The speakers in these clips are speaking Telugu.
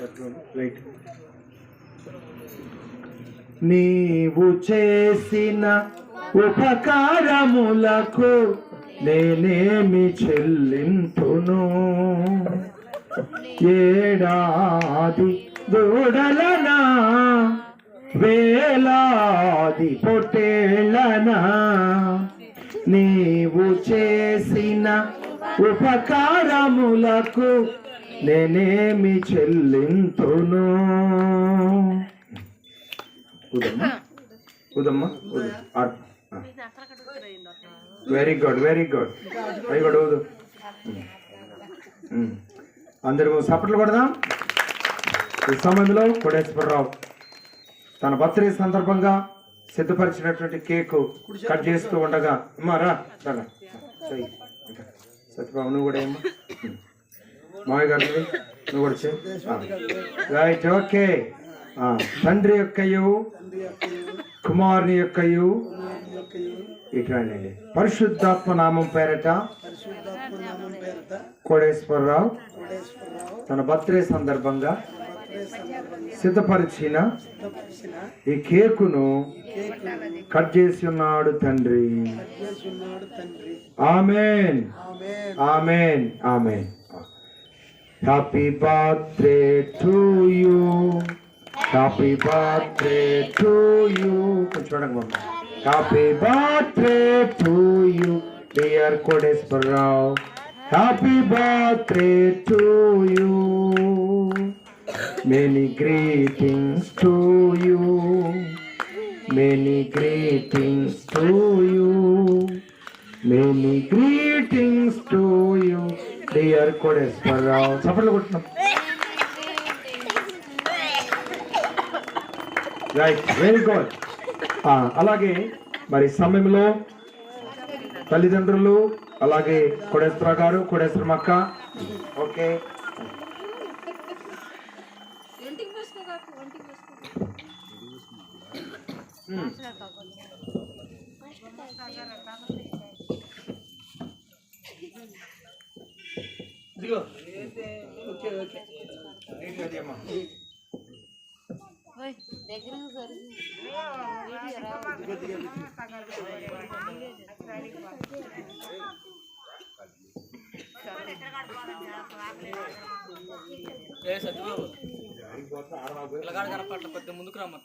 రైట్ నీవు చేసిన ఉపకారములకు నేనేమి చెల్లింపును? ఏడాది దూడలనా? వేలాది పొట్టేళ్ళనా నీవు చేసిన ఉపకారములకు నేనేమి చెల్లింతును. ఉదమ్మా ఉదమ్మా very good very good very good ఊదు. అందరూ సపట్లు కొడదాం. ఈ సమయంలో కోటేశ్వరరావు తన బర్త్డే సందర్భంగా సిద్ధపరిచినటువంటి కేకు కట్ చేస్తూ ఉండగా అమ్మా రా సత్యబాబు నువ్వు కూడా ఏమ్మా? మామయ్య గారు నువ్వు కూడా రైట్ ఓకే తండ్రి యొక్కయు కుమారుని యొక్కయు ఇట్లాండి పరిశుద్ధాత్మ నామం పేరట కోడేశ్వరరావు తన బర్త్డే సందర్భంగా సిద్ధపరిచిన ఈ కేకును కట్ చేసి ఉన్నాడు తండ్రి. Amen amen amen Happy birthday to you. Happy birthday to you. Happy birthday to you, dear Kodeswar Happy birthday to you. Many greetings to you. Many greetings to you. Many greetings to you. Dear Kodeswararao చప్పట్లు కొట్టినాం. రైట్ వెరీ గుడ్ అలాగే మరి సమయంలో తల్లిదండ్రులు అలాగే కోడేశ్వర గారు కోడేశ్వర అక్క. ఓకే. Hmm. ఇదిగో. Okay okay. నీట్గా తీయమ్మా. ఏ సత్యబాబు? పిల్లగాడు కనపట్ల కొద్దిగా ముందుకు రమ్మ.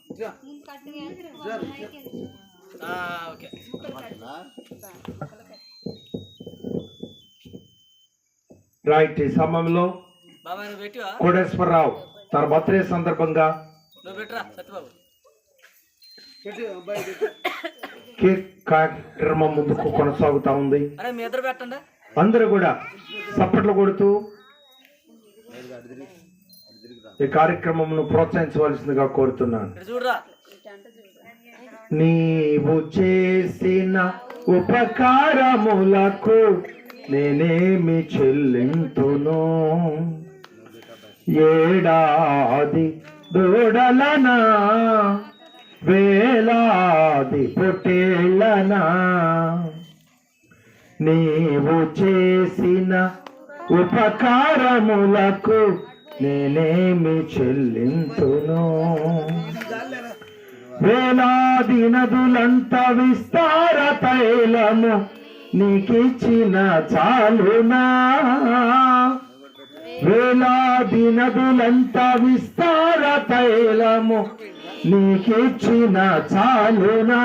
ఓకే. రైట్ ఈ సమయంలో కోటేశ్వరరావు తన బర్త్డే సందర్భంగా కేక్ కార్యక్రమం ముందుకు కొనసాగుతా ఉంది. అందరూ కూడా చప్పట్లు కొడుతూ ఈ కార్యక్రమంను ప్రోత్సహించవలసిందిగా కోరుతున్నాను. నీవు చేసిన ఉపకారములకు నేనేమి చెల్లింతును? ఏడాది దూడలనా? వేలాది పొట్టేళ్ళనా నీవు చేసిన ఉపకారములకు నేనేమి చెల్లింతును? వేలాది నదులంత విస్తార తైలము నీకిచ్చిన చాలునా? వేలాది నదులంత విస్తార తైలము నీకిచ్చిన చాలునా?